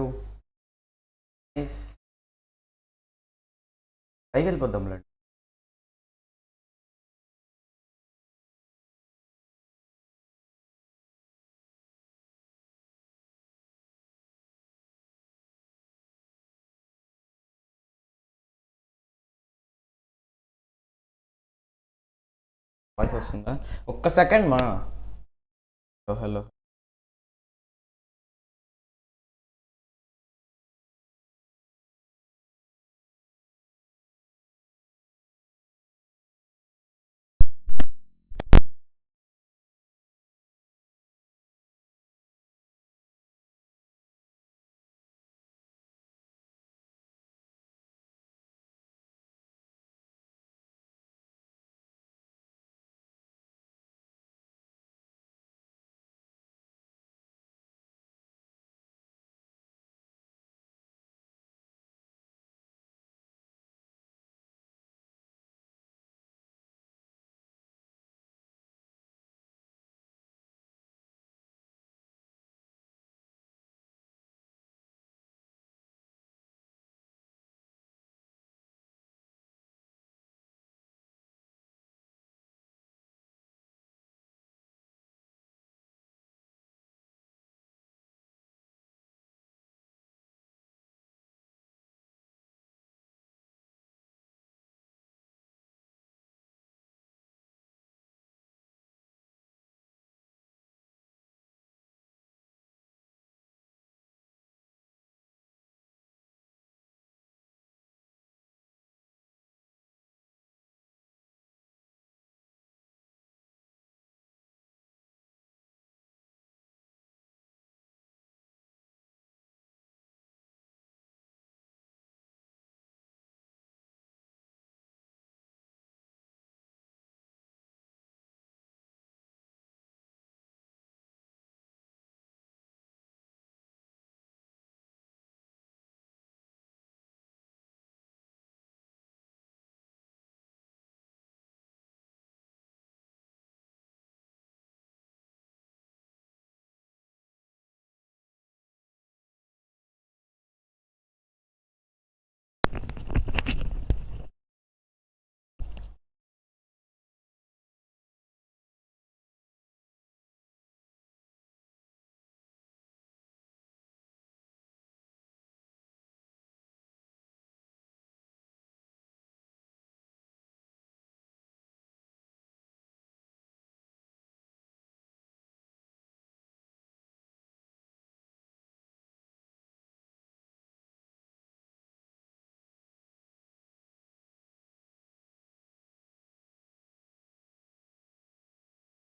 Hello nice పైకి వెళ్ళిపోద్దాంలేండి voice వస్తుందా? ఒక్క సెకండ్ మా. Hello hello.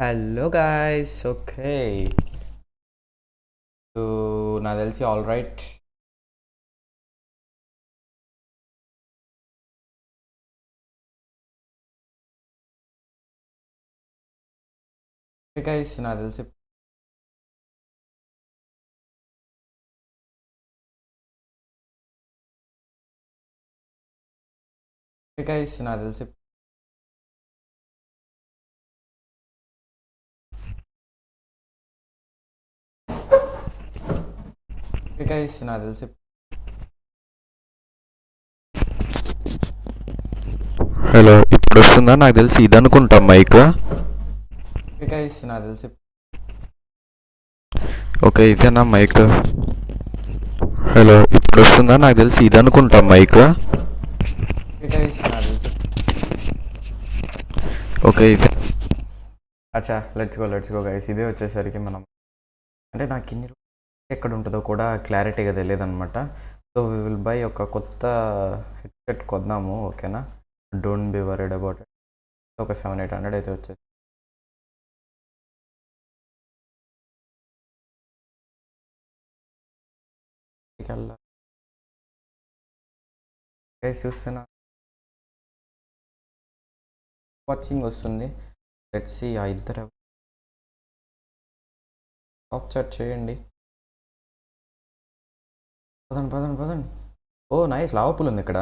Hello guys okay so నాకు తెలిసి ఆల్ రైట్ గైస్ నాకు తెలిసి గైస్ నాకు తెలిసి గైస్ నాకు తెలిసి హలో ఇప్పుడు వస్తుందా నాకు తెలిసి ఇది అనుకుంటా మైక్ గైస్ నాకు తెలిసి ఓకే ఇదేనా మైక్? హలో ఇప్పుడు వస్తుందా నాకు తెలిసి ఇది అనుకుంటా మైక్ ఓకే ఇదే. అచ్చా let's go let's go guys ఇదే వచ్చేసరికి మనం. అంటే నాకు ఇన్ని ఎక్కడ ఉంటుందో కూడా క్లారిటీగా తెలియదన్నమాట. సో వి విల్ బై ఒక కొత్త హెడ్సెట్ కొద్దాము ఓకేనా? Don't be worried about it ఒక సెవెన్ ఎయిట్ హండ్రెడ్ అయితే వచ్చేసి చూస్తున్నా. వాచింగ్ వస్తుంది. లెట్స్ ఆ ఇద్దరు. టాప్ చాట్ చేయండి. పదండి పదండి పదండి. ఓ నైస్. లావపూల్ ఉంది ఇక్కడ.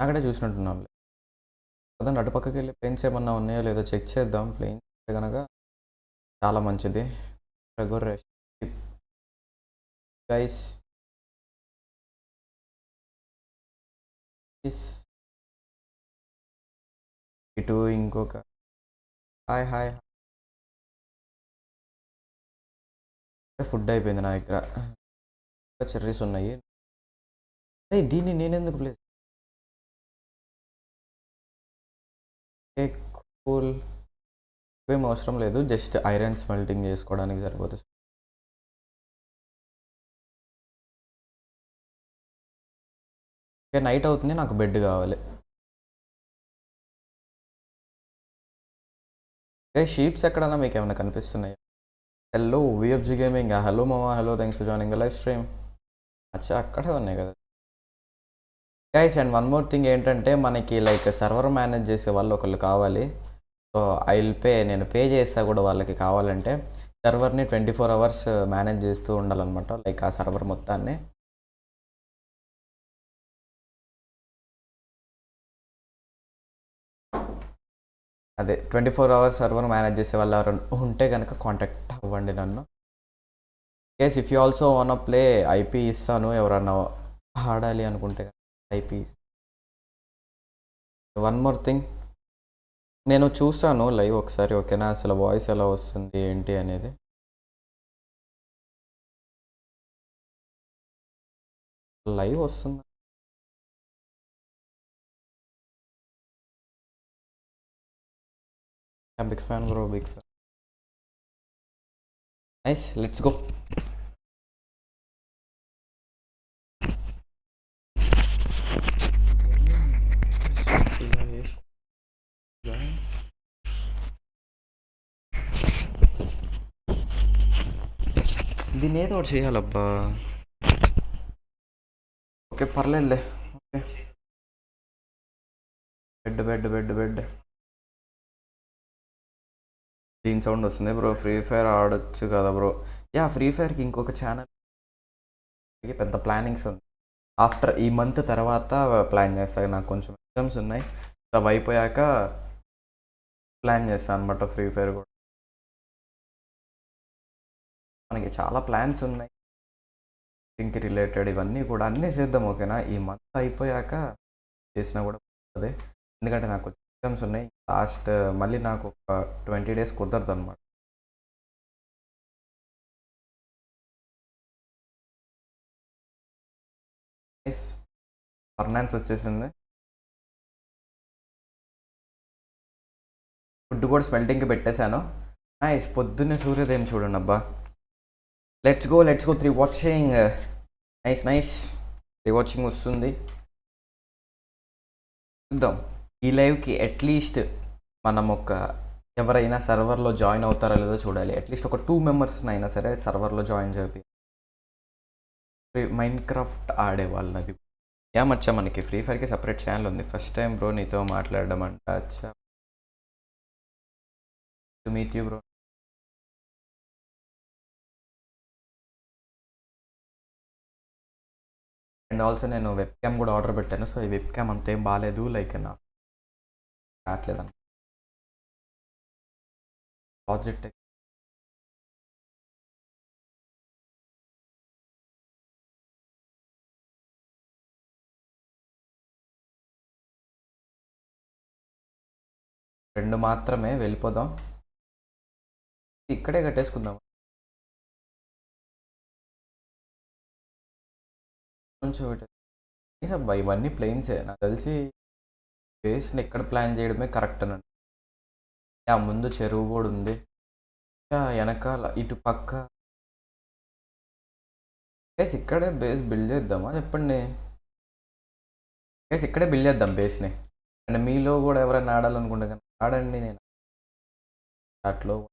అక్కడే చూసినట్టున్నాం. పదండి అటు పక్కకి వెళ్ళి ప్లేన్స్ ఏమన్నా ఉన్నాయో లేదో చెక్ చేద్దాం. ప్లేన్స్ కనుక చాలా మంచిది. రెగ్యులర్ గైస్ ఇటు ఇంకొక. హాయ్ హాయ్ ఫుడ్ అయిపోయింది నా దగ్గర. చెర్రీస్ ఉన్నాయి. అరే దీన్ని నేనెందుకు ప్లేస్ కూల్ ఏం అవసరం లేదు. జస్ట్ ఐరన్ స్మెల్టింగ్ చేసుకోవడానికి సరిపోతుంది. ఓకే నైట్ అవుతుంది. నాకు బెడ్ కావాలి. ఏ షీప్స్ ఎక్కడన్నా మీకు ఏమైనా కనిపిస్తున్నాయి? హలో విఎఫ్జి గేమింగ్ హలో మామా hello thanks for joining live stream అచ్చా అక్కడే ఉన్నాయి కదా. Guys and one more thing ఏంటంటే మనకి లైక్ సర్వర్ మేనేజ్ చేసే వాళ్ళు ఒకళ్ళు కావాలి. సో ఐ విల్ పే నేను పే చేస్తా కూడా వాళ్ళకి కావాలంటే సర్వర్ని ట్వంటీ ఫోర్ అవర్స్ మేనేజ్ చేస్తూ ఉండాలన్నమాట లైక్ ఆ సర్వర్ మొత్తాన్ని. అదే twenty four hours server manage చేసే వాళ్ళు ఎవరైనా ఉంటే కనుక కాంటాక్ట్ అవ్వండి నన్ను. Case if you also one play IP ఇస్తాను ఎవరన్నా ఆడాలి అనుకుంటే ఐపీ వన్ మోర్ థింగ్ నేను చూసాను లైవ్ ఒకసారి ఓకేనా? అసలు వాయిస్ ఎలా వస్తుంది ఏంటి అనేది. లైవ్ వస్తుంది? Big fan bro big fan nice let's go దీన్ని ఏదో ఒకటి. చేయాలబ్బా. ఓకే పర్లేదులే. Okay. Bed bed bed bed. దీని సౌండ్ వస్తుంది బ్రో. ఫ్రీ ఫైర్ ఆడొచ్చు కదా బ్రో. యా ఫ్రీ ఫైర్కి ఇంకొక ఛానల్. పెద్ద ప్లానింగ్స్ ఉంది. ఆఫ్టర్ ఈ మంత్ తర్వాత ప్లాన్ చేస్తాను. నాకు కొంచెం ఎగ్జామ్స్ ఉన్నాయి. అవి అయిపోయాక ప్లాన్ చేస్తాను అనమాట ఫ్రీ ఫైర్ కూడా. మనకి చాలా ప్లాన్స్ ఉన్నాయి. థింక్ రిలేటెడ్ ఇవన్నీ కూడా అన్నీ చేద్దాం ఓకేనా? ఈ మంత్ అయిపోయాక చేసినా కూడా అదే ఎందుకంటే నాకు ఎగ్జామ్స్ ఉన్నాయి. లాస్ట్ మళ్ళీ నాకు ఒక ట్వంటీ డేస్ కుదరదు అనమాట ఫర్నాన్స్ వచ్చేసింది. ఫుడ్ కూడా స్మెల్టింగ్కి పెట్టేశాను. నైస్ పొద్దున్నే సూర్యోదయం చూడండి అబ్బా. Let's go let's go three watching nice nice three watching వస్తుంది. చూద్దాం. ఈ లైవ్కి అట్లీస్ట్ మనం ఒక ఎవరైనా సర్వర్లో జాయిన్ అవుతారో లేదో చూడాలి. అట్లీస్ట్ ఒక టూ మెంబర్స్ అయినా సరే సర్వర్లో జాయిన్ చేపి. మైండ్ క్రాఫ్ట్ ఆడే వాళ్ళది. ఏమచ్చా మనకి ఫ్రీ ఫైర్కి సపరేట్ ఛానల్ ఉంది. ఫస్ట్ టైం బ్రో నీతో మాట్లాడడం అంట. అచ్చా. Meet you bro and also నేను వెబ్ క్యామ్ కూడా ఆర్డర్ పెట్టాను. సో ఈ వెబ్ క్యామ్ అంతేం బాగాలేదు లైక్ నా రావట్లేదు అన్న. ప్రాజెక్ట్ రెండు మాత్రమే వెళ్ళిపోదాం. ఇక్కడే కట్టేసుకుందాం. కొంచెం ఇటు- ఇవన్నీ ప్లేన్సే నాకు తెలిసి బేస్ని ఎక్కడ ప్లాన్ చేయడమే కరెక్ట్ అని ఆ ముందు చెరువు కూడా ఉంది. యా, వెనకాల ఇటు పక్క. బేస్ ఇక్కడే బేస్ బిల్డ్ చేద్దామా? చెప్పండి. బేస్ ఇక్కడే బిల్డ్ చేద్దాం బేస్ని అండ్ మీలో కూడా ఎవరైనా ఆడాలనుకుంటే కానీ ఆడండి నేను. అట్లో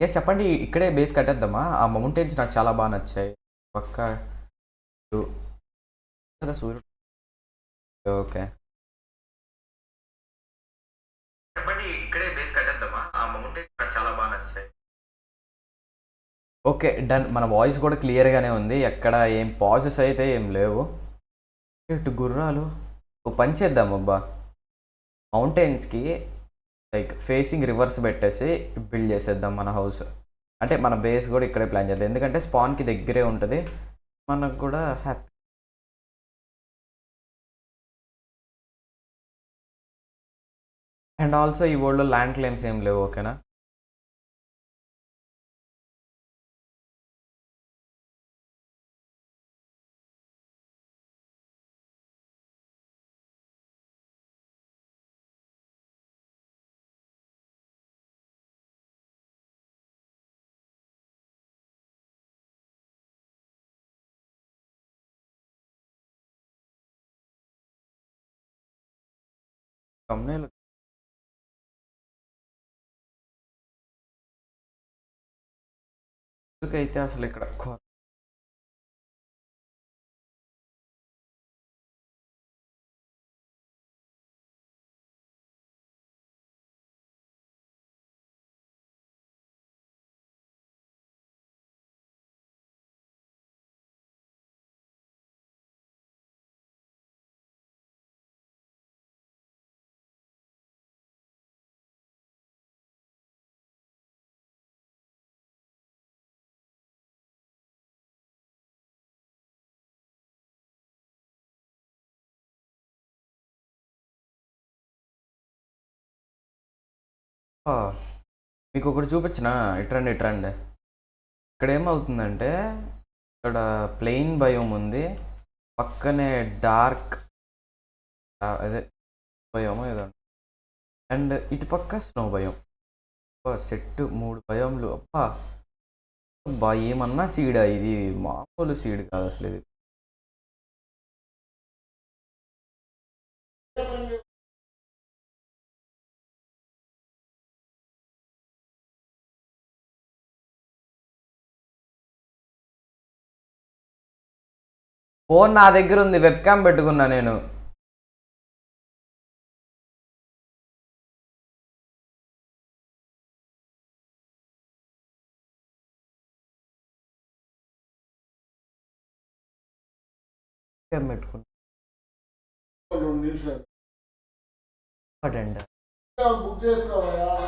ఎస్ చెప్పండి ఇక్కడే బేస్ కట్టేద్దామా? ఆ మౌంటైన్స్ నాకు చాలా బాగా నచ్చాయి. పక్క. కదా సూర్యుడు? ఓకే. చెప్పండి ఇక్కడే బేస్ కట్టేద్దామా? ఆ మౌంటైన్స్ నాకు చాలా బాగా నచ్చాయి. ఓకే డన్ మన వాయిస్ కూడా క్లియర్గానే ఉంది. ఎక్కడ ఏం పాజెస్ అయితే ఏం లేవు. ఇటు గుర్రాలు? ఓ పని చేద్దాం అబ్బా. మౌంటైన్స్కి లైక్ ఫేసింగ్ రివర్స్ పెట్టేసి బిల్డ్ చేసేద్దాం మన హౌస్. అంటే మన బేస్ కూడా ఇక్కడే ప్లాన్ చేద్దాం. ఎందుకంటే స్పాన్కి దగ్గరే ఉంటుంది. మనకు కూడా హ్యాపీ. అండ్ ఆల్సో ఈ వరల్డ్లో ల్యాండ్ క్లెయిమ్స్ ఏం లేవు ఓకేనా? Thumbnail ఎందుకైతే అసలు ఇక్కడ మీకు ఒకటి చూపించిన? ఇట్రండి ఇట్రండి. ఇక్కడ ఏమవుతుందంటే ఇక్కడ ప్లెయిన్ భయం ఉంది పక్కనే డార్క్ అదే భయమో ఏదో అండ్. ఇటు పక్క స్నో భయం సెట్ మూడు భయంలు అబ్బా! అబ్బా ఏమన్నా సీడా ఇది? మామూలు సీడ్ కాదు అసలు ఇది. ఫోన్ నా దగ్గర ఉంది వెబ్ క్యామ్ పెట్టుకున్నా నేను. క్యామ్ పెట్టుకున్నా. బుక్ చేసుకోవాలి?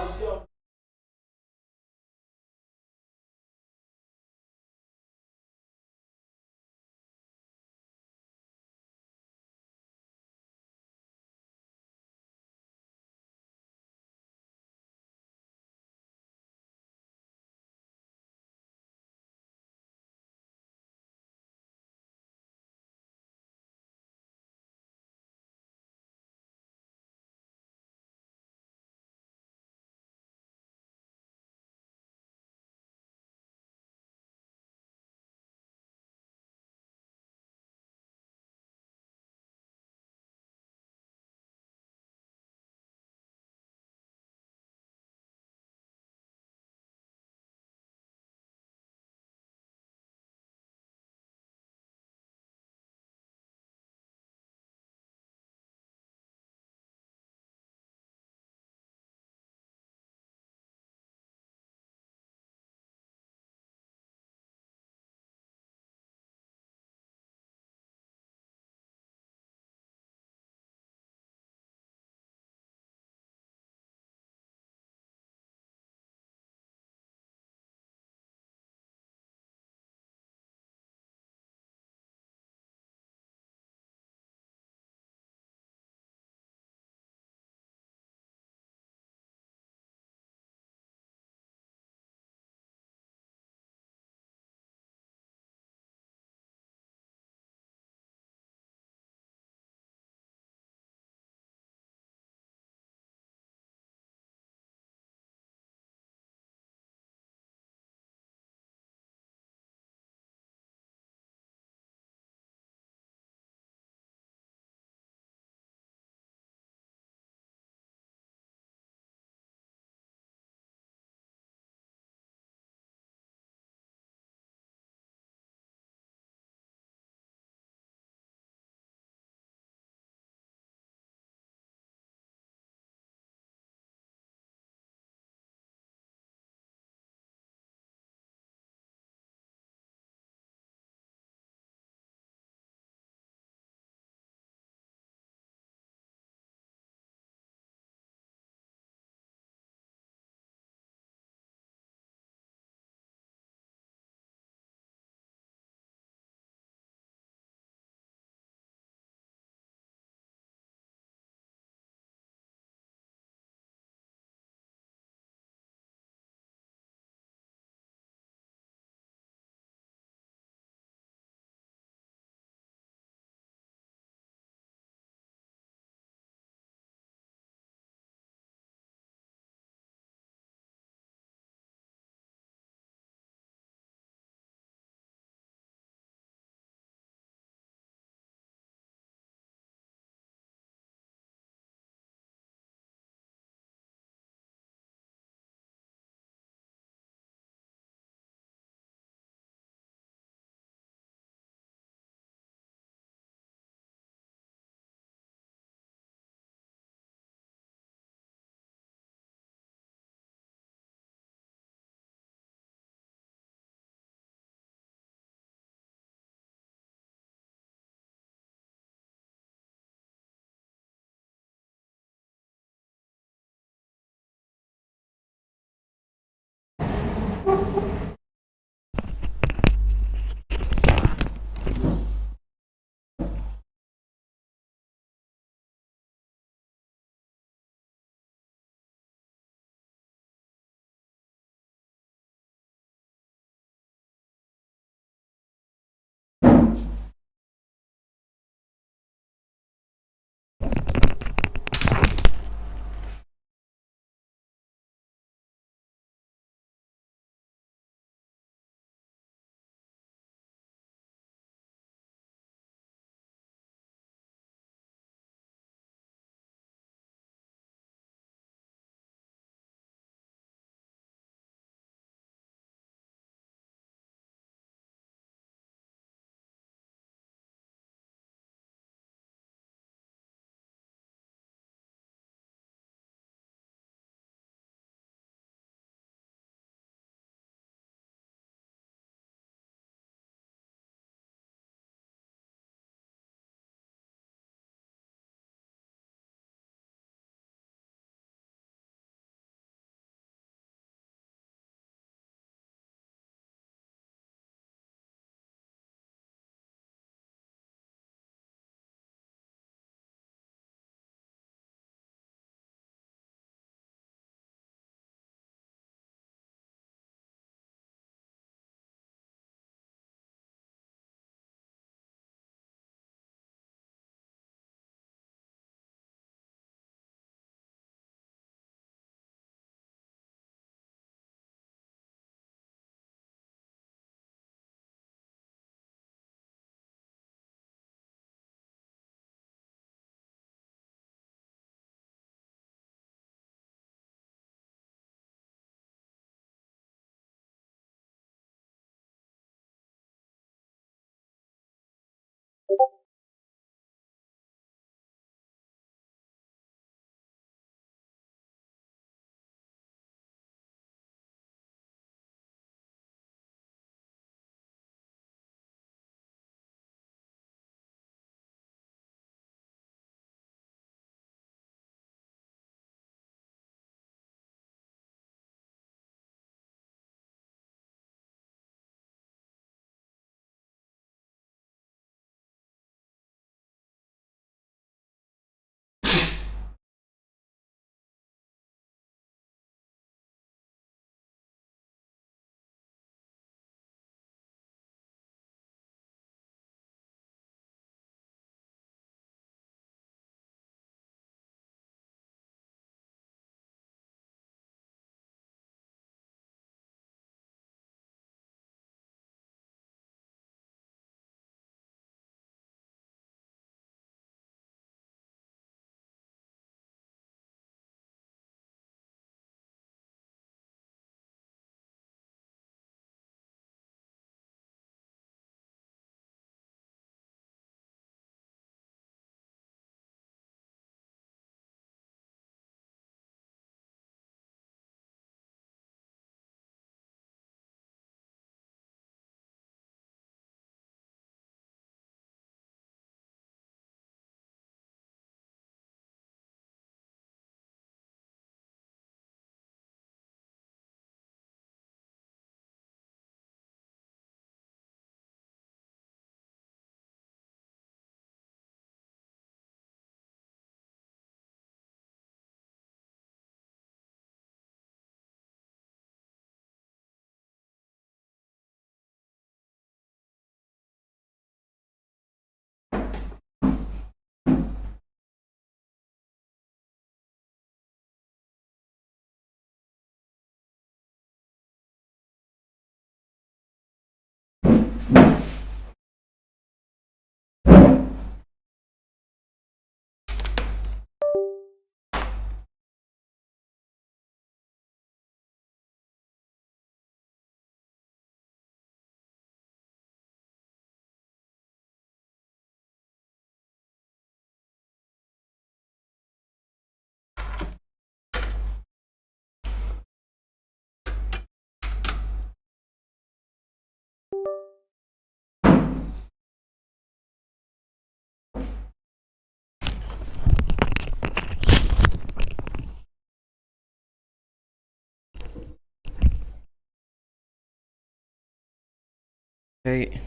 Okay.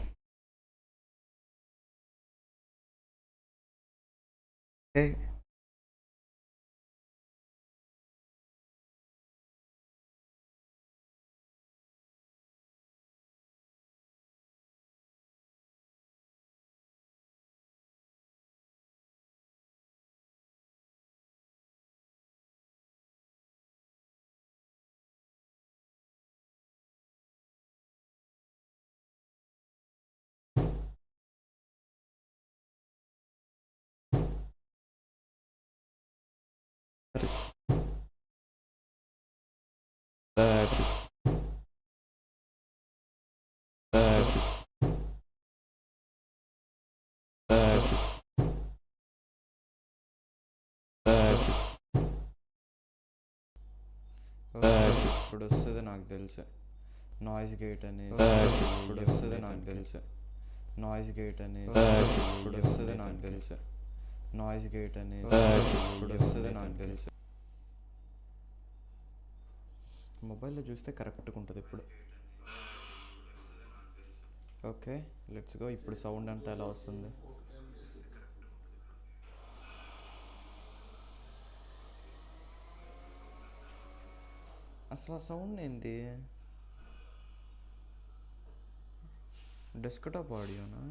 Okay. Battery. Battery. Battery. Battery. Battery. ఇప్పుడు వస్తుంది నాకు తెలుసు నాయిస్ గేట్ అనేది ఇప్పుడు వస్తుంది నాకు తెలుసు నాయిస్ గేట్ అనేది ఇప్పుడు వస్తుంది నాకు తెలుసు నాయిస్ గేట్ అనేది వస్తుంది నాకు తెలుసు. మొబైల్లో చూస్తే కరెక్ట్గా ఉంటుంది ఇప్పుడు. ఓకే లెట్స్ గో ఇప్పుడు సౌండ్ అంతా ఎలా వస్తుంది? అసలు ఆ సౌండ్ ఏంది? డెస్క్టాప్ ఆడియోనా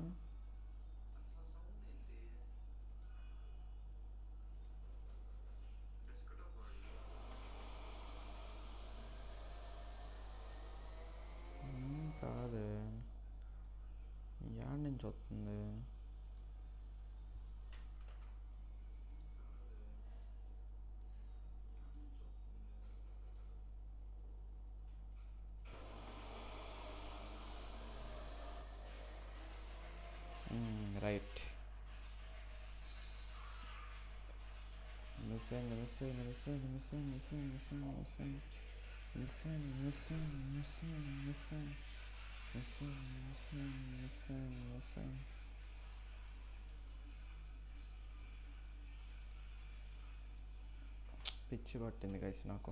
sendo, me sendo, me sendo, me sendo, me sendo, me sendo, me sendo. Me sendo, me sendo, me sendo, me sendo. Me sendo, me sendo, me sendo, me sendo. పిచ్చి పట్టింది guys నాకు